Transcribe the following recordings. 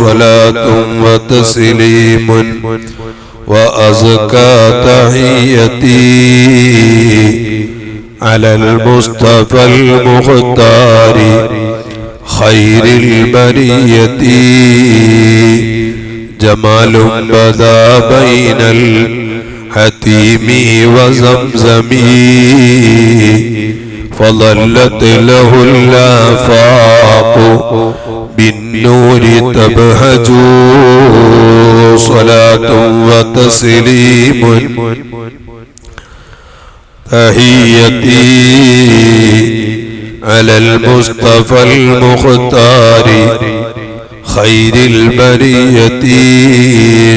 صلاة وتسليم وأزكى تحيتي على المصطفى المختار خير البرية جمال بدا بين الحتيم وزمزم فظلت له الآفاق بالنور تبهج صلاة وتسليم. تحيتي على المصطفى المختار خير البرية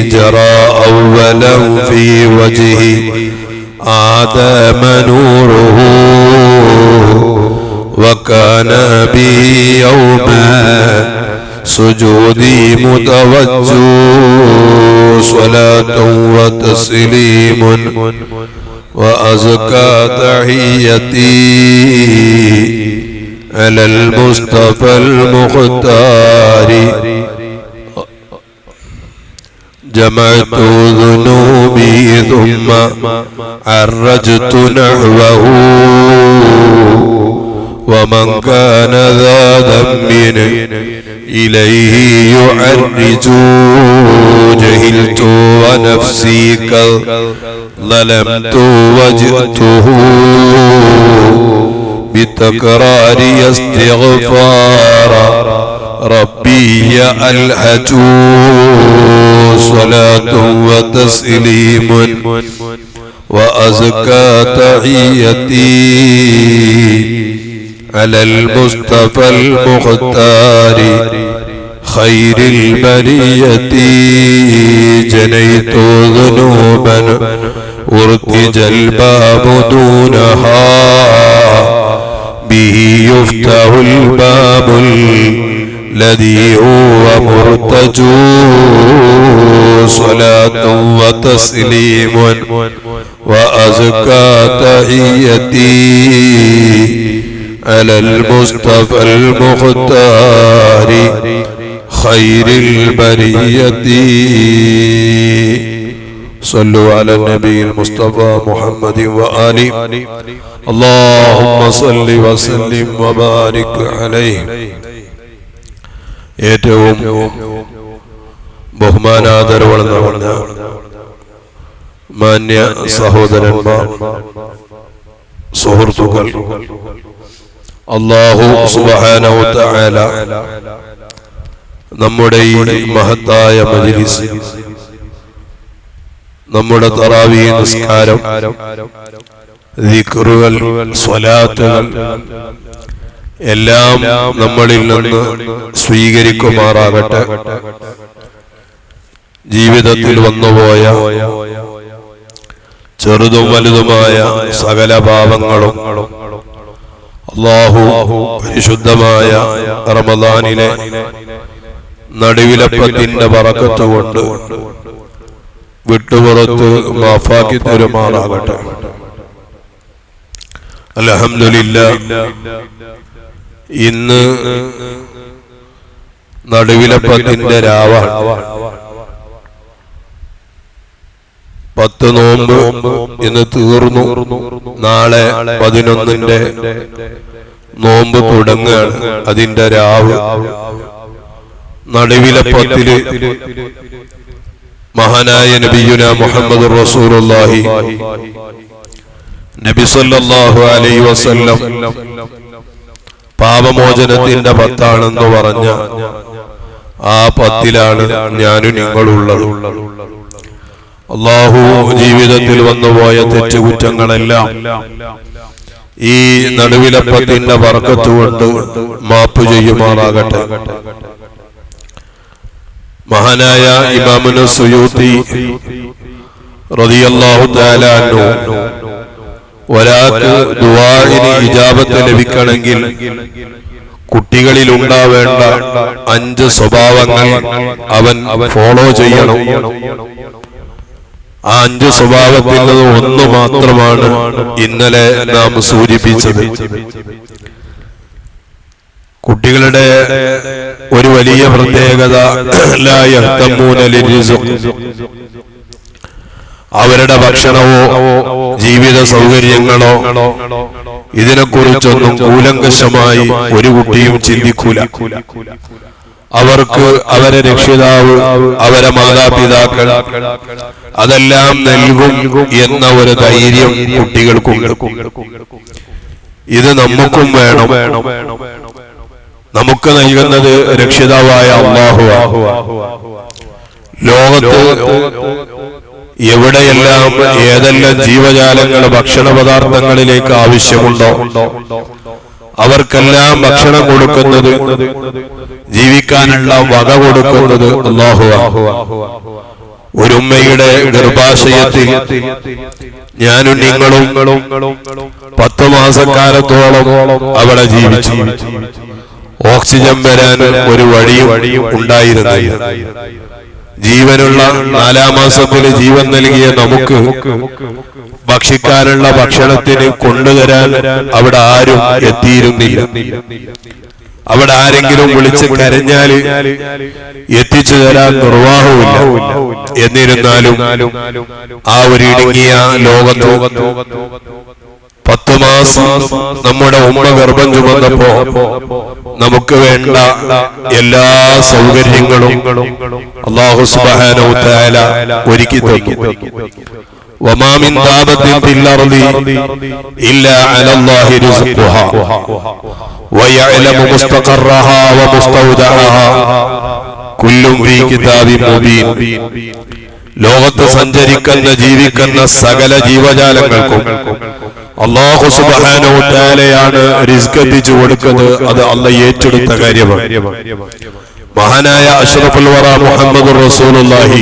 جرى أولا في وجهه آدم نوره. وكان بي يوم سجودي متوجه صلاة وتسليم وأزكى تحيتي على المصطفى المختار. جمعت ذنوبي ثم عرجت نحوه. ومن كان ذا ذنب إليه يعرج جهلت ونفسي ظلمت وجئته بتكرار استغفار ربي ألهج صلاة وتسليم وأزكى تحيتي على المصطفى المختار خير البرية جنيت ذنوبا ارتج الباب دونها به يفتح الباب الذي هو مرتج صلاة وتسليم وأزكى تحيتي على المصطفى المختار خير البرية صلوا على النبي المصطفى محمد وآله اللهم صل وسلم وبارك عليه ഏറ്റവും ബഹുമാനാദരവൾ നിറഞ്ഞ മാന്യ സഹോദരന്മാർ സുഹൃത്തുക്കൾ അള്ളാഹു സുബാനോത്തായാല നമ്മുടെ ഈ മഹത്തായ മജിലിസ് നമ്മുടെ തറാവീ നിസ്കാരം ദിക്റുകൾ സ്വലാത്തുകൾ എല്ലാം നമ്മളിൽ നിന്ന് സ്വീകരിക്കുമാറാകട്ടെ. ജീവിതത്തിൽ വന്നുപോയ ചെറുതും വലുതുമായ സകല പാപങ്ങളും അള്ളാഹു പരിശുദ്ധമായ റമദാനിലെ നടുവിലപ്പത്തിന്റെ പറക്കത്ത് കൊണ്ട് വിട്ടുപുറത്ത് മാഫാക്കി തരുമാറാകട്ടെ അലഹമില്ല ഇന്ന് നടുവിലപ്പത്തിന്റെ രാവാണ്. പത്ത് നോമ്പ് ഇന്ന് തീർന്നു. നാളെ പതിനൊന്നിന്റെ നോമ്പ് തുടങ്ങുകയാണ്. അതിന്റെ രാവ്. നടുവിലപ്പത്തിൽ മഹാനായ നബിയുന മുഹമ്മദ് റസൂലുള്ളാഹി നബി സല്ലല്ലാഹു അലൈഹി വസല്ലം പാപമോചനത്തിന്റെ പത്താണെന്ന് പറഞ്ഞ ആ പത്തിലാണ് ഞാനും നിങ്ങളുള്ളത്. അള്ളാഹു ജീവിതത്തിൽ വന്നുപോയ തെറ്റുകുറ്റങ്ങളെല്ലാം ഈ നടുവിലപ്പത്തിന്റെ പറക്കത്തുകൊണ്ട് മാപ്പ് ചെയ്യുമാറാകട്ടെ. മഹാനായ ഇമാമുന സുയൂത്തി റതിയല്ലാഹു അൻഹു ഒരാൾക്ക് ദുവാഹിന് ഇജാബത്ത് ലഭിക്കണമെങ്കിൽ കുട്ടികളിൽ ഉണ്ടാവേണ്ട അഞ്ച് സ്വഭാവങ്ങൾ അവൻ ഫോളോ ചെയ്യണം. ആ അഞ്ച് സ്വഭാവത്തിൽ ഒന്ന് മാത്രമാണ് ഇന്നലെ നാം സൂചിപ്പിച്ചത് കുട്ടികളുടെ ഒരു വലിയ പ്രത്യേകത. അവരുടെ ഭക്ഷണമോ ജീവിത സൗകര്യങ്ങളോ ഇതിനെക്കുറിച്ചൊന്നും കൂലങ്കശമായി ഒരു കുട്ടിയും ചിന്തിക്കൂല അവർക്ക് അവരെ രക്ഷിതാവ് അവരെ മാതാപിതാക്കൾ അതെല്ലാം നൽകും എന്ന ഒരു ധൈര്യം കുട്ടികൾക്കുണ്ട് ഇത് നമുക്കും വേണം. നമുക്ക് നൽകുന്നത് രക്ഷിതാവായ അള്ളാഹു ലോകത്ത് എവിടെയെല്ലാം ഏതെല്ലാം ജീവജാലങ്ങൾ ഭക്ഷണ പദാർത്ഥങ്ങളിലേക്ക് ആവശ്യമുണ്ടോ? അവർക്കെല്ലാം ഭക്ഷണം കൊടുക്കുന്നത് ജീവിക്കാനുള്ള വക കൊടുക്കുന്നത് അള്ളാഹു ഒരു ഉമ്മയുടെ ഗർഭാശയത്തിൽ ഞാനും നിങ്ങളും പത്ത് മാസക്കാലത്തോളം അവിടെ ജീവിച്ചു. ഓക്സിജൻ വരാൻ ഒരു വഴിയും ഉണ്ടായിരുന്നു ജീവനുള്ള നാലാം മാസത്തിൽ ജീവൻ നൽകിയ നമുക്ക് ഭക്ഷിക്കാനുള്ള ഭക്ഷണത്തിന് കൊണ്ടുവരാൻ അവിടെ ആരും എത്തിയിരുന്നില്ല. അവിടെ ആരെങ്കിലും വിളിച്ച് കരഞ്ഞാൽ എത്തിച്ചു തരാൻ നിർവാഹവുമില്ല. എന്നിരുന്നാലും ആ ഒരു ഇടുങ്ങിയ ലോകത്ത് പത്തു മാസം നമ്മുടെ ഉമ്മ ഗർഭം ചുമന്നപ്പോ നമുക്ക് വേണ്ട എല്ലാ സൗകര്യങ്ങളും അള്ളാഹു സുബാനോ ഒരുക്കി തന്നു. وما من دابة في الأرض إلا على الله رزقها ويعلم مستقرها ومستودعها كل في كتاب مبين ലോകത്ത് സഞ്ചരിക്കുന്ന ജീവിക്കുന്ന സകല ജീവജാലങ്ങൾക്കും അള്ളാഹു സുബാനോട്ടാലയാണ് റിസ്ക് എത്തിച്ചു കൊടുക്കുന്നത് അത് അല്ല ഏറ്റെടുത്ത കാര്യമാണ് മഹാനായ അഷ്റഫുൽ വറ മുഹമ്മദ് റസൂലുള്ളാഹി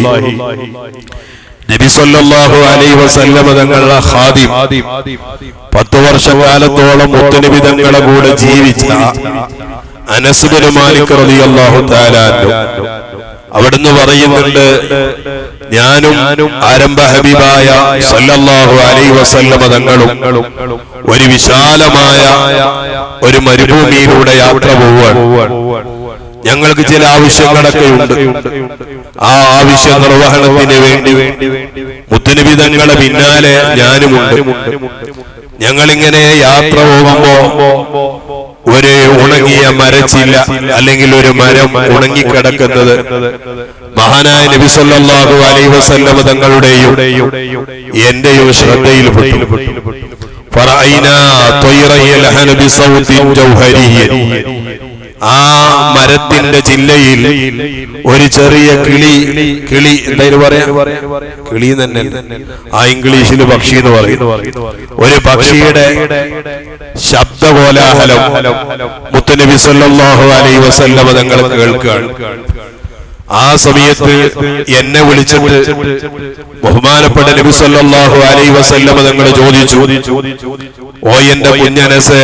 നബി സല്ലല്ലാഹു അലൈഹി വസല്ലമ തങ്ങളുടെ ഖാദിം. പത്ത് വർഷക്കാലത്തോളം തങ്ങളുടെ കൂടെ ജീവിച്ച അനസ് മാലിക് റളിയല്ലാഹു തആല അവിടുന്ന് പറയുന്നുണ്ട് ഞാനും ആരംഭ ഹബീബായ സല്ലല്ലാഹു അലൈഹി വസല്ലമ തങ്ങളും ഒരു വിശാലമായ ഒരു മരുഭൂമിയിലൂടെ യാത്ര പോവുകയാണ്. ഞങ്ങൾക്ക് ചില ആവശ്യങ്ങളൊക്കെ ഉണ്ട്. ആ ആവശ്യ നിർവഹണത്തിന് വേണ്ടി മുത്തനബി തങ്ങളെ പിന്നാലെ ഞാനുമുണ്ട്. ഞങ്ങളിങ്ങനെ യാത്ര പോകുമ്പോ ഒരു ഉണങ്ങിയ മരച്ചില്ല അല്ലെങ്കിൽ ഒരു മരം ഉണങ്ങിക്കിടക്കുന്നത്. മഹാനായ നബിസല്ലാഹു അലൈ വസല്ലമ തങ്ങളുടെയും എന്റെയും ശ്രദ്ധയിൽപ്പെട്ടു. ഫറഅയ്നാ ത്വയ്റൻ യൽഹന ബിസൗത്തിൻ ജൗഹരിയ്യൻ. ആ മരത്തിന്റെ ജില്ലയിൽ ഒരു ചെറിയ കിളി കിളി എന്തായാലും പറയാ. കിളി തന്നെ ആ ഇംഗ്ലീഷിൽ പക്ഷി എന്ന് പറയുന്നു ഒരു പക്ഷിയുടെ ശബ്ദകോലാഹലം മുത്തനബി സല്ലല്ലാഹു അലൈഹി വസല്ലമ തങ്ങൾ കേൾക്കുകയാണ്. ആ സമയത്ത് എന്നെ വിളിച്ചിട്ട് ബഹുമാനപ്പെട്ട നബി സല്ലല്ലാഹു അലൈഹി വസല്ലമ തങ്ങൾ ചോദിച്ചു ഓ എന്റെ കുഞ്ഞനസ്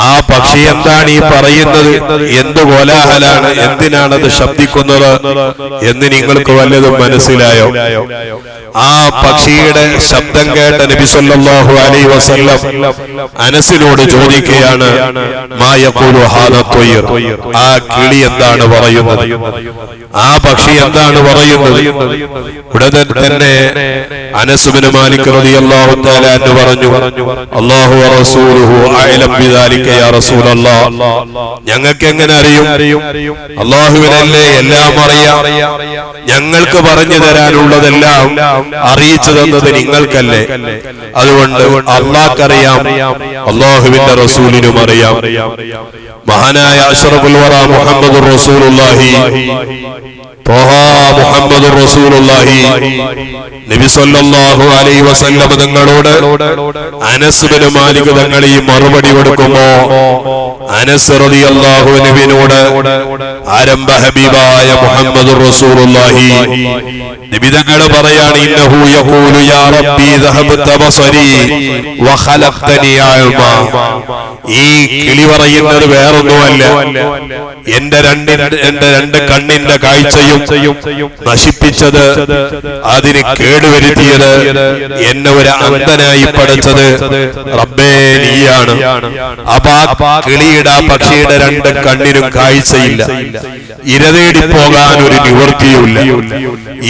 ആ പക്ഷി എന്താണ് ഈ പറയുന്നത്? എന്ത് കോലാഹലാണ്? എന്തിനാണത് ശബ്ദിക്കുന്നത്? എന്ന് നിങ്ങൾക്ക് വല്ലതും മനസ്സിലായോ? ആ പക്ഷിയുടെ ശബ്ദം കേട്ട നബി സല്ലല്ലാഹു അലൈഹി വസല്ലം അനസിനോട് ചോദിക്കുകയാണ് മാ യഖൂലു ഹാദ ആ കിളി എന്താണ് പറയുന്നത്? ആ പക്ഷി എന്താണ് പറയുന്നത്? ഉടനെ തന്നെ അനസുബിന് മാലിക് റളിയല്ലാഹു തആല എന്ന് പറഞ്ഞു. അല്ലാഹു റസൂലുഹു അഅലം ബിദാലിക യാ റസൂലല്ലാഹ് ഞങ്ങൾക്ക് എങ്ങനെ അറിയും? അല്ലാഹുവിനല്ലേ എല്ലാം അറിയാം? ഞങ്ങൾക്ക് പറഞ്ഞു തരാനുള്ളതെല്ലാം അറിയിച്ചു തന്നത് നിങ്ങൾക്കല്ലേ? അതുകൊണ്ട് അള്ളാഹ്ക്കറിയാം അള്ളാഹുവിന്റെ റസൂലിനും അറിയാം. മഹാനായ അഷറബുൽ വറ മുഹമ്മദ് റസൂലുള്ളാഹി. മുഹമ്മദ് റസൂലുള്ളാഹി. നബി സല്ലല്ലാഹു അലൈഹി വസല്ലം തങ്ങളോട് മാലിക് തങ്ങൾ ഈ മറുപടി കൊടുക്കുമോ? അനസ് റളിയല്ലാഹു ആരംഭ ഹബീബായ റസൂലുള്ളാഹി. നബി തങ്ങൾ പറയാണ് ഇന്നഹു യഖൂലു യാ റബ്ബി ഈ കിളി പറയുന്നത് വേറൊന്നുമല്ല. എന്റെ രണ്ടിന്റെ എന്റെ രണ്ട് കണ്ണിന്റെ കാഴ്ചയും നശിപ്പിച്ചത് അതിന് കേൾവി കേടുവരുത്തിയത് എന്നെ ഒരു അന്ധനായി പഠിച്ചത് റബ്ബേ നീയാണ്. അപാ കിളിയുടെ പക്ഷിയുടെ രണ്ട് കണ്ണിനും കാഴ്ചയില്ല. ഇരതേടി പോകാൻ ഒരു നിവൃത്തിയുമില്ല.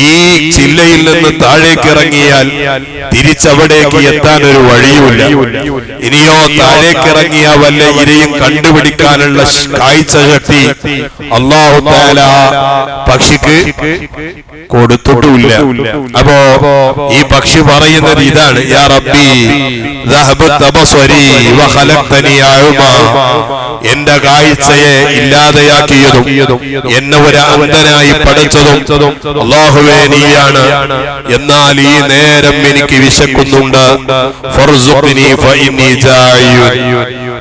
ഈ ചില്ലയിൽ നിന്ന് താഴേക്ക് ഇറങ്ങിയാൽ തിരിച്ചവിടേക്ക് എത്താൻ ഒരു വഴിയുമില്ല. ഇനിയോ താഴേക്ക് ഇറങ്ങിയ വല്ല ഇരയും കണ്ടുപിടിക്കാനുള്ള കാഴ്ച ശക്തി അള്ളാഹു പക്ഷിക്ക് കൊടുത്തിട്ടുമില്ല. അപ്പോ ഈ പക്ഷി പറയുന്നത് ഇതാണ് യാ റബ്ബി എന്റെ കാഴ്ചയെ ഇല്ലാതെയാക്കിയതും എന്നെ ഒരു അന്ധനായി പഠിച്ചതും അള്ളാഹുവേ നീയാണ്. എന്നാൽ ഈ നേരം എനിക്ക് വിശക്കുന്നുണ്ട്.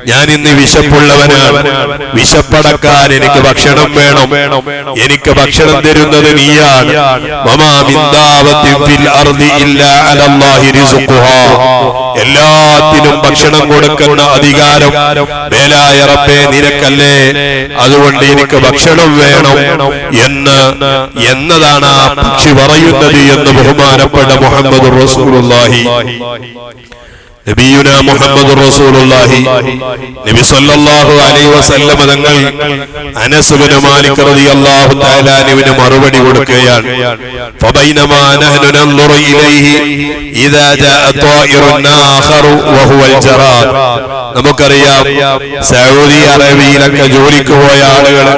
ഞാൻ ഇന്ന് വിശപ്പുള്ളവനാണ്. വിശപ്പടക്കാൻ എനിക്ക് ഭക്ഷണം വേണം. എനിക്ക് ഭക്ഷണം തരുന്നത് നീയാണ്. എല്ലാത്തിനും ഭക്ഷണം കൊടുക്കുന്ന അധികാരം മേലായ റബ്ബേ നിനക്കല്ലേ? അതുകൊണ്ട് എനിക്ക് ഭക്ഷണം വേണം എന്ന് എന്നതാണ് ആ പക്ഷി പറയുന്നത് എന്ന് ബഹുമാനപ്പെട്ട മുഹമ്മദ് റസൂലുള്ളാഹി. നബിയുന മുഹമ്മദ് റസൂലുള്ളാഹി. നബി സല്ലല്ലാഹു അലൈഹി വസല്ലമ തങ്ങൾ അനസ് ബിൻ മാലിക് റളിയല്ലാഹു തആല അൻഹുവിന് മറുപടി കൊടുക്കുകയാണ്. ഫബൈനമാ നഹ്നു നൻദുറു ഇലൈഹി ഇദാ ജാഅ ത്വായിറുൻ ആഖറു വഹുവൽ ജറാദ് നമുക്കറിയാം സൗദി അറേബ്യയിലൊക്കെ ജോലിക്ക് പോയ ആളുകൾ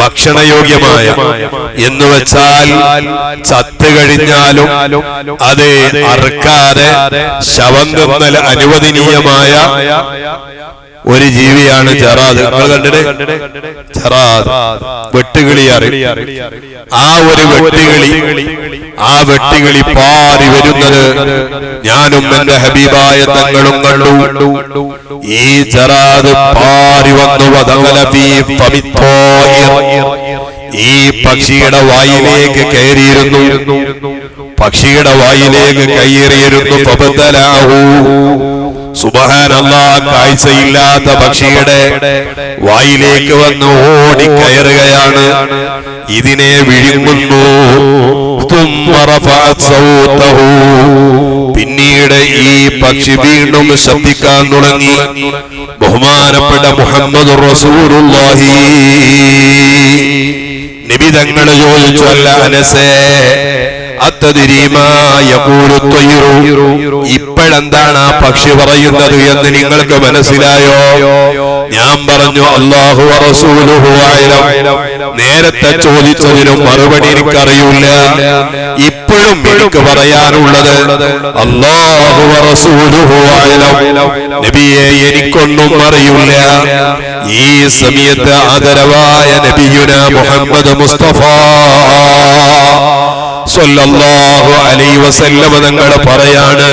ഭക്ഷണയോഗ്യമായ എന്ന് വെച്ചാൽ ചത്തു കഴിഞ്ഞാലും അത് അറുക്കാതെ ശവം തിന്നൽ അനുവദനീയമായ ഒരു ജീവിയാണ് ജറാദ്. നിങ്ങൾ വെട്ടുകിളി ആ ഒരു വെട്ടുകിളി ആ വെട്ടുകിളി പാറി വരുന്നത് ഞാനും എന്റെ ഹബീബായ തങ്ങളും കണ്ടു. ഈ ജറാദ് പാറി വന്നു. ഈ പക്ഷിയുടെ വായിലേക്ക് കയറിയിരുന്നു. പക്ഷിയുടെ വായിലേക്ക് കയ്യേറിയിരുന്നു പബദ്ധലാഹൂ കാഴ്ചയില്ലാത്ത പക്ഷിയുടെ വായിലേക്ക് വന്ന് ഓടിക്കയറുകയാണ്. ഇതിനെ വിഴുങ്ങുന്നു. പിന്നീട് ഈ പക്ഷി വീണ്ടും ശബ്ദിക്കാൻ തുടങ്ങി. ബഹുമാനപ്പെട്ട മുഹമ്മദ് റസൂറുല്ലാഹി നിബിതങ്ങൾ ചോദിച്ചു അല്ല അനസേ ഇപ്പോഴെന്താണ് ആ പക്ഷി പറയുന്നത് എന്ന് നിങ്ങൾക്ക് മനസ്സിലായോ? ഞാൻ പറഞ്ഞു അള്ളാഹു നേരത്തെ ചോദിച്ചതിനും മറുപടി എനിക്കറിയില്ല. ഇപ്പോഴും എനിക്ക് പറയാനുള്ളത് നബിയെ എനിക്കൊന്നും അറിയില്ല. ഈ സമയത്ത് ആദരവായ നബിയുന മുഹമ്മദ് മുസ്തഫ. സ്വല്ലല്ലാഹു അലൈഹി വസല്ലമ തങ്ങൾ പറയാണ്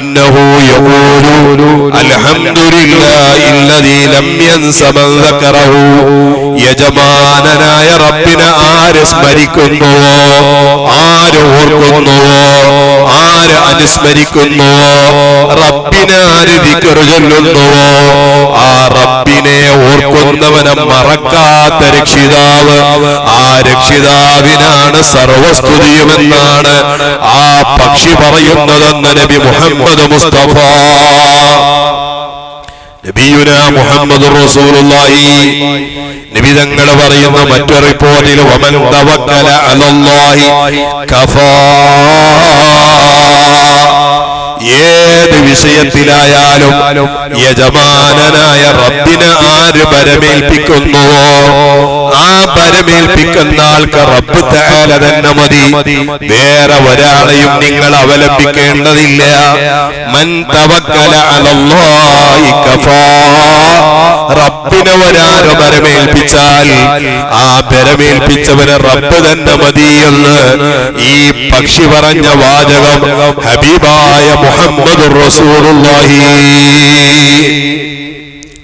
ഇന്നഹു യഖൂലു അൽഹംദുലില്ലാഹി അല്ലദീ ലം യൻസ ദക്കറഹു യജമാനനായ റബ്ബിനെ ആര് സ്മരിക്കുന്നുവോ? ആര് ഓർക്കുന്നുവോ? ആര് അനുസ്മരിക്കുന്നുവോ? റബ്ബിനെ ആര് ദിക്ർ ചൊല്ലുന്നുവോ? ആ റബ്ബിനെ ഓർക്കുന്നവനെ മറക്കാത്ത രക്ഷിതാവ് ആ രക്ഷിതാവിനാണ് സർവസ്തുതിയുമെന്നാണ് ആ പക്ഷി പറയുന്നതെന്ന് നബി മുഹമ്മദ് മുസ്തഫ. നബിയുന മുഹമ്മദ് റസൂലുള്ളാഹി നബി പറയുന്ന മറ്റൊരു റിപ്പോർട്ടിൽ വമൻ തവക്കല അലല്ലാഹി കഫാ. ഏത് വിഷയത്തിലായാലും യജമാനനായ റബ്ബിനെ ആര് പരമേൽപ്പിക്കുന്നുവോ ആ പരമേൽപ്പിക്കുന്ന ആൾക്ക് റബ്ബ് തേല തന്നെ മതി. വേറെ ഒരാളെയും നിങ്ങൾ അവലംബിക്കേണ്ടതില്ല. മൻ തവക്കല അലല്ലാഹി കഫാ. റബ്ബിനെ ഒരാര് പരമേൽപ്പിച്ചാൽ ആ പരമേൽപ്പിച്ചവന് റബ്ബ് തന്നെ മതി എന്ന് ഈ പക്ഷി പറഞ്ഞ വാചകം ഹബീബായ മുഹമ്മദ് റസൂലുള്ളാഹി.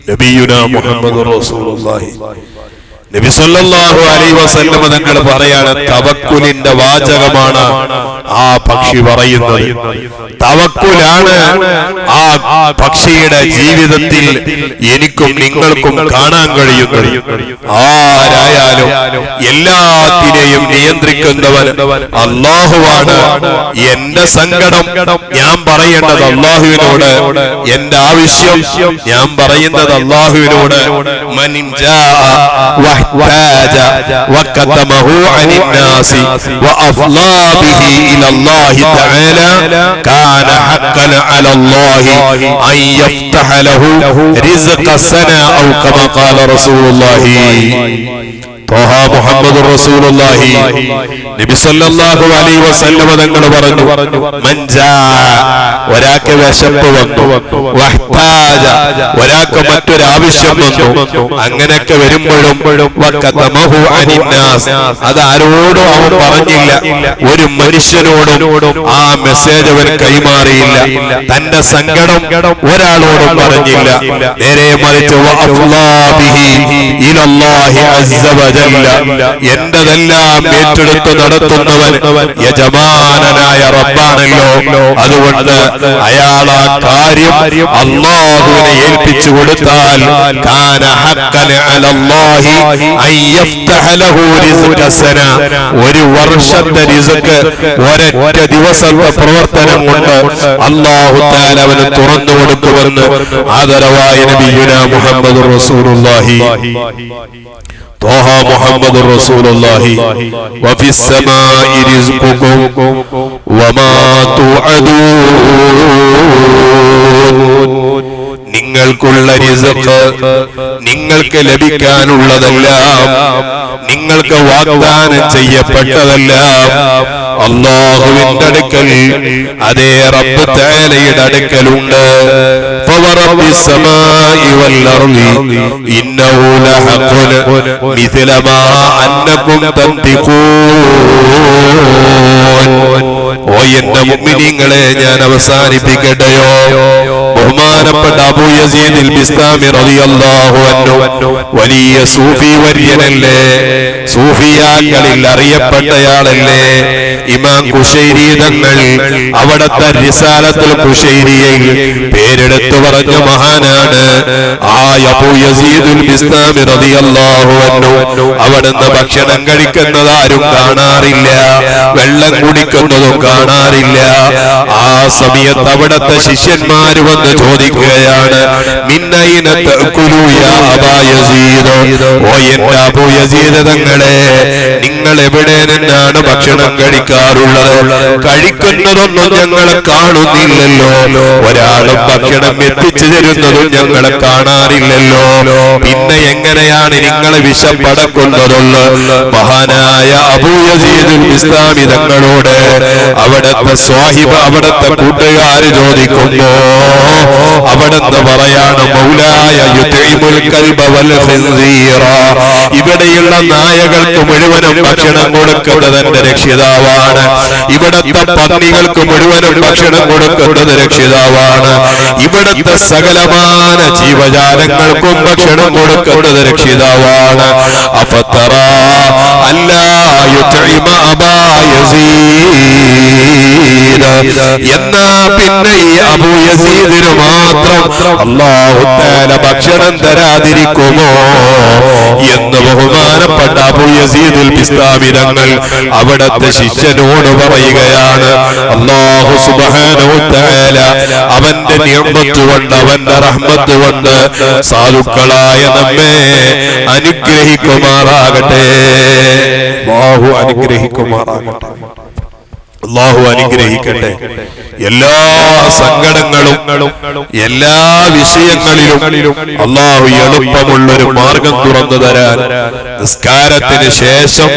നബിയുന മുഹമ്മദ് റസൂലുള്ളാഹി. നബി സല്ലല്ലാഹു അലൈഹി വസല്ലം തങ്ങൾ പറയാണ് തവക്കുലിന്റെ വാചകമാണ് ആ പക്ഷി പറയുന്നത്. തവക്കുലാണ് ആ പക്ഷിയുടെ ജീവിതത്തിൽ എനിക്കും നിങ്ങൾക്കും കാണാൻ കഴിയുന്നത്. ആരായാലും എല്ലാത്തിനെയും നിയന്ത്രിക്കുന്നവൻ അള്ളാഹുവാണ്. എന്റെ സങ്കടം ഞാൻ പറയേണ്ടത് അള്ളാഹുവിനോട്. എന്റെ ആവശ്യം ഞാൻ പറയുന്നത് അള്ളാഹുവിനോട്. വകതമഹു അനിൻ നാസി വഅഫ്ലാ ബിഹി ഇല അല്ലാഹി തആല കാന ഹഖ്ഖൻ അല അല്ലാഹി അൻ യഫ്തഹ ലഹു റിസ്ഖ സന ഔ കമാ ഖാല റസൂലുള്ളാഹി ത്വഹ മുഹമ്മദ് റസൂലുള്ളാഹി നബി സല്ലല്ലാഹു അലൈഹി വസല്ലമ തങ്ങൾ പറഞ്ഞു ഒരാൾക്ക് വിശപ്പ് വന്നു. ഒരാൾക്ക് മറ്റൊരു ആവശ്യം വന്നു. അങ്ങനെയൊക്കെ വരുമ്പോഴും അത് ആരോടും അവൻ പറഞ്ഞില്ല. ഒരു മനുഷ്യനോടും ആ മെസ്സേജ് അവൻ കൈമാറിയില്ല. തന്റെ സങ്കടം ഒരാളോടും പറഞ്ഞില്ല. നേരെ മറിച്ച് വഅഫ്ലാ ബിഹി നടത്തുന്നവൻ യജമാനനായ റബ്ബാണല്ലോ. അതുകൊണ്ട് അയാൾ ആ കാര്യം അള്ളാഹുവിനെ ഏൽപ്പിച്ചു കൊടുത്താൽ കാന ഹഖ്ഖൻ അലല്ലാഹി അയഫ്തഹ ലഹു റിസ്ഖന ഒരു വർഷത്തെ റിസ്ക് ഒരൊറ്റ ദിവസത്തെ പ്രവർത്തനം കൊണ്ട് അള്ളാഹു തആല അവന് തുറന്നു കൊടുക്കുമെന്ന് ആദരവായ നബിയുന മുഹമ്മദ് റസൂലുള്ളാഹി. طه محمد رسول الله وفي السماء رزقكم وما توعدون നിങ്ങൾക്കുള്ള റിസക്ക് നിങ്ങൾക്ക് ലഭിക്കാനുള്ളതെല്ലാം നിങ്ങൾക്ക് വാഗ്ദാനം ചെയ്യപ്പെട്ടതെല്ലാം അള്ളാഹുവിന്റെ അടുക്കൽ അതേ റബ്ബ് തേലയുടെ അടുക്കലുണ്ട്. ഓ എന്റെ ഞാൻ അവസാനിപ്പിക്കട്ടെയോ? ബഹുമാനപ്പെട്ട അബൂ ബിസ്താമി റളിയല്ലാഹു അൻഹു വലിയ സൂഫി വര്യനല്ലേ? സൂഫിയാക്കളിൽ അറിയപ്പെട്ടയാളല്ലേ? ഇമാം കുഷൈരി തങ്ങൾ അവിടത്തെ റിസാലത്തുൽ കുശൈരിയിൽ പേരെടുത്തു പറഞ്ഞ മഹാനാണ് അവിടുന്ന് ഭക്ഷണം കഴിക്കുന്നത് ആരും കാണാറില്ല വെള്ളം കുടിക്കുന്നതും കാണാറില്ല. ആ സമയത്ത് അവിടത്തെ ശിഷ്യന്മാര് വന്ന് ചോദിക്കുകയാണ് ഓ യസീദ് തങ്ങളെ നിങ്ങൾ എവിടെ നിന്നാണ് ഭക്ഷണം കഴിക്കാറുള്ളത് കഴിക്കുന്നതൊന്നും ഞങ്ങളെ കാണുന്നില്ലല്ലോ. ഒരാളും ഭക്ഷണം എത്തിച്ചു തരുന്നതും ഞങ്ങളെ കാണാറില്ലല്ലോ. പിന്നെ എങ്ങനെയാണ് നിങ്ങളെ വിശപ്പടക്കുന്നതുള്ള മഹാനായ അബൂ യസീദുൽ ഇസ്ലാമി തങ്ങളോട് അവിടത്തെ സ്വാഹിബ് അവിടത്തെ കൂട്ടുകാര് ചോദിക്കുമ്പോ അവിടുന്ന് പറയാണ് മൗലായ ഇവിടെയുള്ള നായകൾക്ക് മുഴുവനും ഭക്ഷണം കൊടുക്കുന്നത് എന്റെ രക്ഷിതാവാണ്. ഇവിടത്തെ പന്നികൾക്ക് മുഴുവനും ഭക്ഷണം കൊടുക്കുന്നത് രക്ഷിതാവാണ്. ഇവിടത്തെ സകലമാന ജീവജാലങ്ങൾക്കും ഭക്ഷണം കൊടുക്കുന്നത് രക്ഷിതാവാണ്. അഫത്തറ അല്ലാ യുതൈമ അബാ യസീദ്. എന്നാ പിന്നെ ഈ അബൂ യസീദിന് മാത്രം ഭക്ഷണം തരാതിരിക്കുമോ? എന്ന് ബഹുമാനപ്പെട്ട അബൂ യസീദുൽ ബിസ്താമി തങ്ങൾ അവിടത്തെ ശിഷ്യനോട് പറയുകയാണ് അല്ലാഹു സുബ്ഹാനഹു തആല അവന്റെ നിയമത്ത് കൊണ്ട് അവന്റെ റഹ്മത്ത് കൊണ്ട് സാധുക്കളായ നമ്മെ അനുഗ്രഹിക്കുമാറാകട്ടെ. ബാഹു അനുഗ്രഹിക്കുമാറാകട്ടെ. അള്ളാഹു അനുഗ്രഹിക്കട്ടെ. എല്ലാ സങ്കടങ്ങളും എല്ലാ വിഷയങ്ങളിലും അള്ളാഹു എളുപ്പമുള്ളൊരു മാർഗം തുറന്നു തരാൻ നിസ്കാരത്തിന് ശേഷം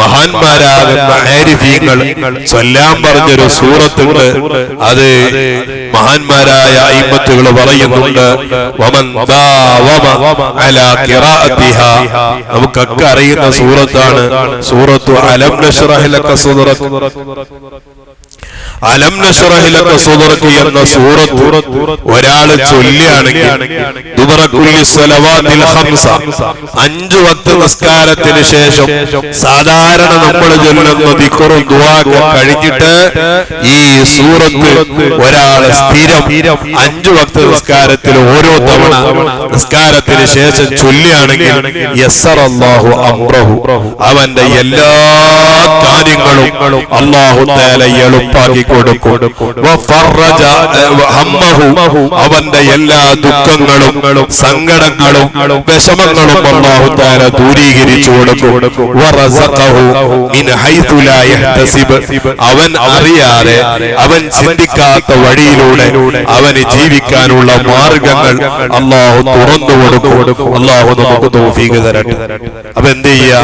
മഹാന്മാരാകുന്ന ആരിഫീങ്ങൾ ചൊല്ലാൻ പറഞ്ഞൊരു സൂറത്തുണ്ട്. അത് മഹാന്മാരായ അയിമത്തുകൾ പറയുന്നുണ്ട്. നമുക്കൊക്കെ അറിയുന്ന സൂറത്താണ്. സൂറത്തു അലം നശ്റഹ് ലക അലം നഷറഹിലൊക്കെ സുദർക്ക് എന്ന സൂറത്ത് ഒരാൾ ചൊല്ലുകയാണെങ്കിൽ സ്വലവാത്തിൽ ഹംസ. അഞ്ചു വക്ത നിസ്കാരത്തിന് ശേഷം സാധാരണ നമ്മൾ ചൊല്ലുന്ന ദിക്കുറും ദുവാക്ക് കഴിഞ്ഞിട്ട് ഈ സൂറത്ത് ഒരാൾ സ്ഥിരം അഞ്ചു വക്ത നിസ്കാരത്തിൽ ഓരോ തവണ നിസ്കാരത്തിന് ശേഷം ചൊല്ലുകയാണെങ്കിൽ യസ്സർ അല്ലാഹു അമ്രഹു അവന്റെ എല്ലാ കാര്യങ്ങളും അള്ളാഹു തേല എളുപ്പാക്കി കൊടുക്കും അവന്റെ എല്ലാ ദുഃഖങ്ങളും സങ്കടങ്ങളും വിഷമങ്ങളും അള്ളാഹു താര ദൂരീകരിച്ചു കൊടുക്കും. അവൻ അറിയാതെ അവൻ ചിന്തിക്കാത്ത വഴിയിലൂടെ അവന് ജീവിക്കാനുള്ള മാർഗങ്ങൾ അള്ളാഹു തുറന്നു കൊടുക്കും. അള്ളാഹു നമുക്ക് തൗഫീഖ് തരട്ടെ. അപ്പൊ എന്ത് ചെയ്യാ?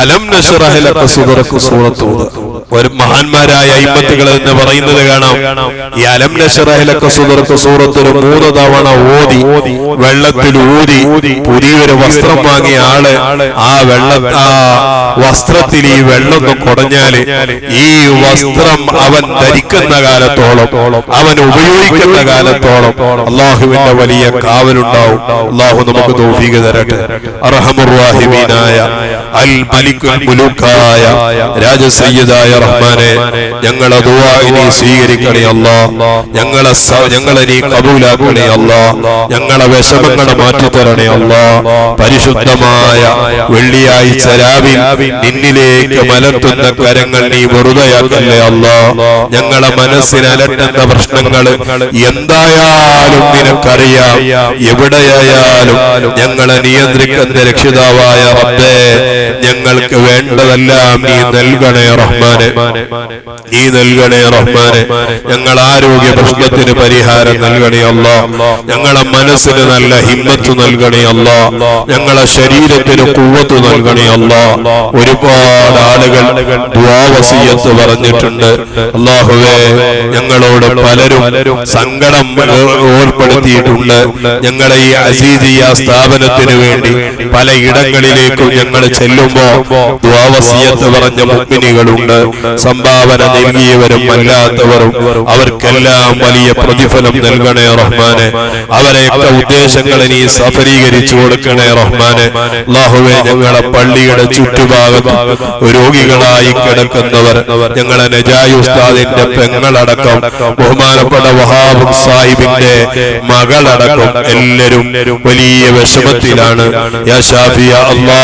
അലം നഷറഹിലൊക്കെ സുതറക്ക് സൂറത്ത് ഒരു മഹാന്മാരായ അയിമത്തുകൾ എന്ന് പറയുന്നത് കാണാം. ഈ അലം നഷറഹിലൊക്കെ സുതറക്ക് സൂറത്തിൽ മൂന്ന് തവണ ഓതി വെള്ളത്തിൽ ഊതി പുതിയൊരു വസ്ത്രം വാങ്ങിയ ആൾ ആ വെള്ള ആ വസ്ത്രത്തിൽ ഈ വെള്ളം കുടഞ്ഞാൽ ഈ വസ്ത്രം അവൻ ധരിക്കുന്ന കാലത്തോളം അവൻ ഉപയോഗിക്കുന്ന കാലത്തോളം അള്ളാഹുവിന്റെ വലിയ കാവലുണ്ടാവും. അള്ളാഹു നമുക്ക് തോഫീക തരട്ടെ. അർഹമുറാഹിമീനായ അൽ മലിക്കുൽ മുലൂക്കായ രാജസയ്യദായ റഹ്മാനെ ഞങ്ങളെ ദുആ നീ സ്വീകരിക്കണേ അല്ലാ. ഞങ്ങളെ ഞങ്ങളെ നീ കബൂലാക്കണേ അല്ലാ. ഞങ്ങളെ വിഷമങ്ങളെ മാറ്റിത്തരണേ അല്ലാ. പരിശുദ്ധമായ വെള്ളിയാഴ്ച രാവിൽ നിന്നിലേക്ക് മലർത്തുന്ന കരങ്ങൾ നീ വെറുതെയാക്കല്ലേ അല്ലാ. ഞങ്ങളെ മനസ്സിന് അലട്ടുന്ന പ്രശ്നങ്ങൾ എന്തായാലും നിനക്കറിയാം. എവിടെയായാലും ഞങ്ങളെ നിയന്ത്രിക്കുന്ന രക്ഷിതാവായ റബ്ബേ ഞങ്ങൾക്ക് വേണ്ടതെല്ലാം നീ നൽകണേ റഹ്മാനെ. നീ നൽകണേ റഹ്മാനെ. ഞങ്ങൾ ആരോഗ്യ പ്രശ്നത്തിന് പരിഹാരം നൽകണേ അല്ല. ഞങ്ങളെ മനസ്സിന് നല്ല ഹിമ്മത്ത് നൽകണേ അല്ല. ഞങ്ങളെ ശരീരത്തിന് കുവത്ത് നൽകണേ അല്ല. ഒരുപാട് ആളുകൾ ദ്വാവസീയത്ത് പറഞ്ഞിട്ടുണ്ട്. അള്ളാഹുവേ ഞങ്ങളോട് പലരും സങ്കടം ഏർപ്പെടുത്തിയിട്ടുണ്ട്. ഞങ്ങളെ ഈ അസീദിയ സ്ഥാപനത്തിന് വേണ്ടി പല ഇടങ്ങളിലേക്കും ഞങ്ങൾ ചെല്ലുമ്പോ ദ്വാവസീയത്ത് പറഞ്ഞ മുക്കിനികളുണ്ട് സംഭാവന നൽകിയവരും അല്ലാത്തവരും അവർക്കെല്ലാം വലിയ പ്രതിഫലം നൽകണേ റഹ്മാനെ. അവരെയൊക്കെ ഉദ്ദേശങ്ങൾ നീ സഫലീകരിച്ചു കൊടുക്കണേ റഹ്മാനെ. അള്ളാഹുവെ ഞങ്ങളെ പള്ളിയുടെ ചുറ്റുഭാഗത്ത് രോഗികളായി കിടക്കുന്നവർ ഞങ്ങളെ നജായി ഉസ്താദിന്റെ പെങ്ങളടക്കം ബഹുമാനപ്പെട്ട വഹാബ് സാഹിബിന്റെ മകളടക്കം എല്ലാവരും വലിയ വിഷമത്തിലാണ്. അല്ലാ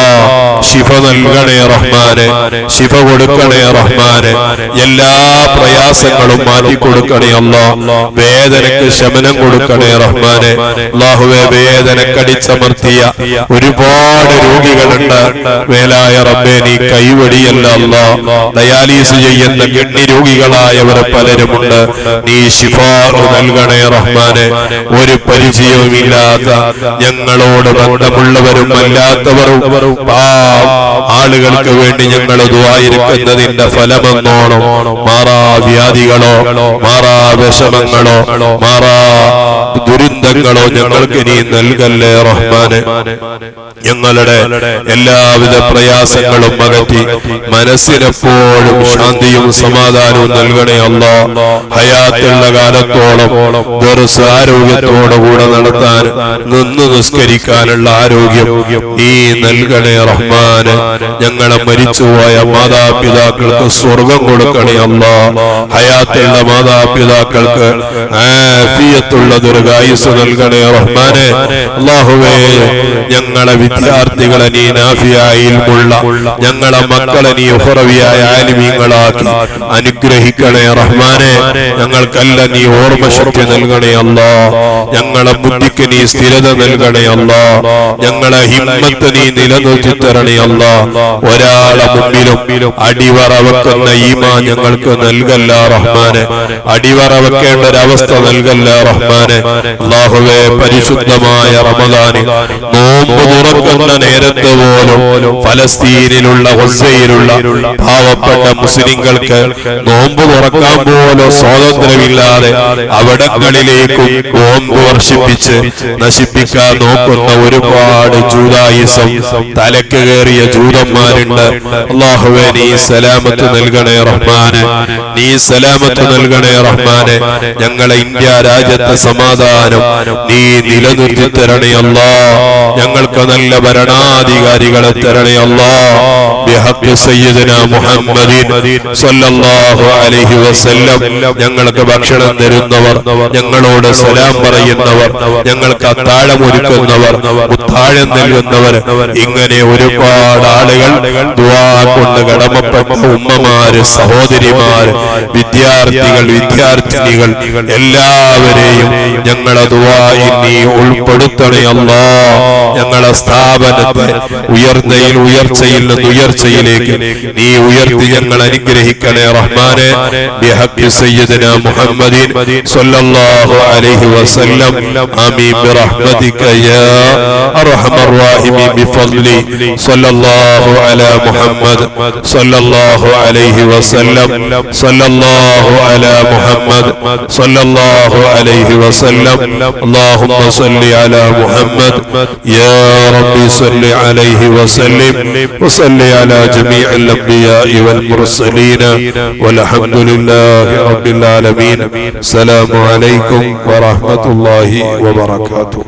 ശിഫ നൽകണേ റഹ്മാനെ. ശിഫ കൊടുക്കണേ റഹ്മാനെ. എല്ലാ പ്രയാസങ്ങളും മാറ്റി കൊടുക്കണേ അല്ല. വേദനക്ക് ശമനം കൊടുക്കണേ റഹ്മാനെ. അള്ളാഹുവെ വേദനക്കടിച്ചമർത്തിയ ഒരുപാട് രോഗികളുണ്ട്. വേലായ റബ്ബെ നീ കൈവടിയല്ല അല്ല. ഡയാലിസ് ചെയ്യുന്ന കിഡ്നി രോഗികളായവരെ പലരുമുണ്ട്. നീ ശിഫാറു നൽകണേ റഹ്മാനെ. ഒരു പരിചയവുമില്ലാത്ത ഞങ്ങളോട് ബന്ധമുള്ളവരും അല്ലാത്തവരും ആളുകൾക്ക് വേണ്ടി ഞങ്ങൾ ദുവായിരിക്കുന്നതിന്റെ ഫലമെന്നോണം. മാറാ വ്യാധികളോ? മാറാ വിഷമങ്ങളോ? മാറാ ദുരിതങ്ങളോ? ഞങ്ങൾക്ക് നീ നൽകല്ലേ റഹ്മാനെ? ഞങ്ങളുടെ എല്ലാവിധ പ്രയാസങ്ങളും അകറ്റി മനസ്സിനെപ്പോഴും ശാന്തിയും സമാധാനവും നൽകണേ അല്ല. ഹയാത്തുള്ള കാലത്തോളം ദർസ് ആരോഗ്യത്തോടുകൂടെ നടത്താൻ നിന്ന് നിസ്കരിക്കാനുള്ള ആരോഗ്യം ഈ നൽകണേ റഹ്മാന്. ഞങ്ങളെ മരിച്ചുപോയ മാതാപിതാക്കൾക്ക് സ്വർഗം കൊടുക്കണേ അല്ല ഹയാത്തുള്ള മാതാപിതാക്കൾക്ക് ആഫിയത്തുള്ള നൽകണേ റഹ്മാനെ. അള്ളാഹുവേ ഞങ്ങളെ വിദ്യാർത്ഥികളെ നീ നാഫിയായിൽമുള്ള ഞങ്ങളെ മക്കളെ നീ ഉഹറവിയായ ആലിമീങ്ങളാക്കി അനുഗ്രഹിക്കണേ റഹ്മാനെ. ഞങ്ങൾക്കല്ല നീ ഓർമ്മശക്തി നൽകണേ അല്ലാ ഞങ്ങളെ ബുദ്ധിക്ക് നീ സ്ഥിരത നൽകണേ അല്ലാ ഞങ്ങളെ ഹിമ്മത്ത് നീ നിലനിർത്തി തരണേ അല്ലാ ഒരാളെ മുമ്പിലും അടിവറ വെക്കുന്ന ഈമാ ഞങ്ങൾക്ക് നൽകല്ല റഹ്മാനെ. അടിവറ വെക്കേണ്ട ഒരവസ്ഥ നൽകല്ല റഹ്മാനെ. അള്ളാഹുവെ പരിശുദ്ധമായ റമദാന് നോമ്പ് തുറക്കുന്ന നേരത്ത് പോലും ഫലസ്തീനിലുള്ള ഹുസൈനുള്ള പാവപ്പെട്ട മുസ്ലിങ്ങൾക്ക് നോമ്പ് തുറക്കാൻ പോലും സ്വാതന്ത്ര്യമില്ലാതെ അവിടങ്ങളിലേക്കും നോമ്പ് വർഷിപ്പിച്ച് നശിപ്പിക്കാൻ നോക്കുന്ന ഒരുപാട് ജൂതായുസം തലക്ക് കയറിയ ജൂതന്മാരുണ്ട്. അള്ളാഹുവെ നീ സലാമത്ത് നൽകണേ റഹ്മാനെ നീ സലാമത്ത് നൽകണേ റഹ്മാനെ ഞങ്ങളെ ഇന്ത്യ രാജ്യത്തെ സമാധാനം നീ നിലനിർത്തി തരണേ ഞങ്ങൾക്ക് നല്ല ഭരണാധികാരികളെ തരണേ ബിഹഖ് മുഹമ്മദിൻ അലൈഹി വസല്ലം ഞങ്ങൾക്ക് ഭക്ഷണം തരുന്നവർ ഞങ്ങളോട് സലാം പറയുന്നവർ ഞങ്ങൾക്ക് അത്താഴം ഒരുക്കുന്നവർ ഉത്താഴം നൽകുന്നവർ ഇങ്ങനെ ഒരുപാട് ആളുകൾ കൊണ്ട് കടമപ്പെട്ട ഉമ്മമാര് സഹോദരിമാര് വിദ്യാർത്ഥികൾ വിദ്യാർത്ഥിനികൾ എല്ലാവരെയും ഞങ്ങളെ ദുവായി നീ ഉൾപ്പെടുത്തണേ അല്ലാ. ഞങ്ങളെ സ്ഥാപനത്തെ ഉയർന്നയിൽ ഉയർച്ചയിൽ നിന്ന് ഉയർച്ചയിലേക്ക് നീ ഉയർത്തി ഞങ്ങൾ അനുഗ്രഹിക്കണേ റഹ്മാനെ. ബിഹഖി സയ്യിദന മുഹമ്മദിൻ സ്വല്ലല്ലാഹു അലൈഹി വസല്ലം. ആമീൻ ബിറഹ്മതിക യാ അർഹമർ റഹീമി ബിഫദ്ലി. സ്വല്ലല്ലാഹു അലാ മുഹമ്മദ് وسلم صلى الله على محمد صلى الله عليه وسلم اللهم صل على محمد يا رب صل عليه وسلم وصل على جميع الأنبياء والمرسلين والحمد لله رب العالمين السلام عليكم ورحمة الله وبركاته